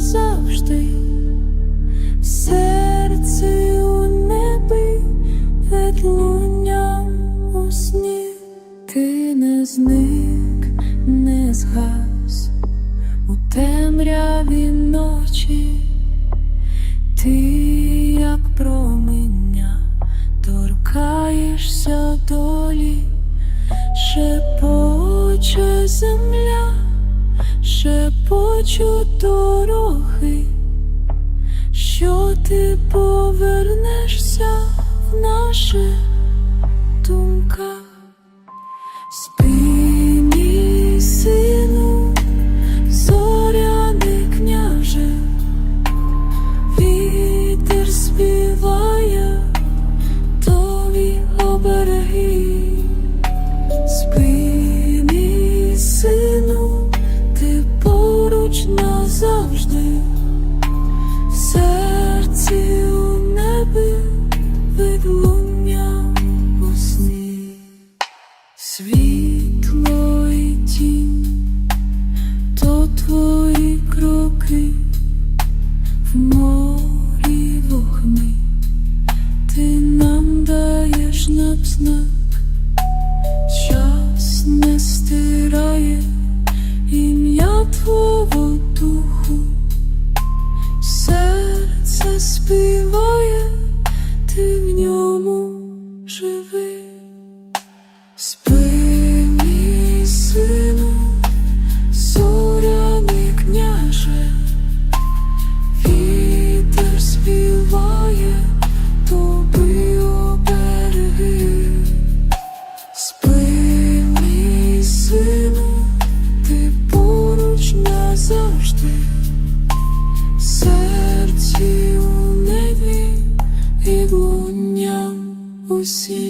назавжди, в серці у небі відлунням у сні. Ти не зник, не згас у темряві ночі, ти, як проміння, шепочуть дороги, що ти повернешся в наших думках. Спи, сину, зоряний княже, вітер співає світло і тінь, то твої кроки в морі вогни, ти нам даєш знак час не стирає ім'я твого духу, серце співає, ти в ньому живи. Spirit сину, суряний княже, вітер співає тобі у спи, мій сину, ти поруч назавжди, серці у небі і луням усі.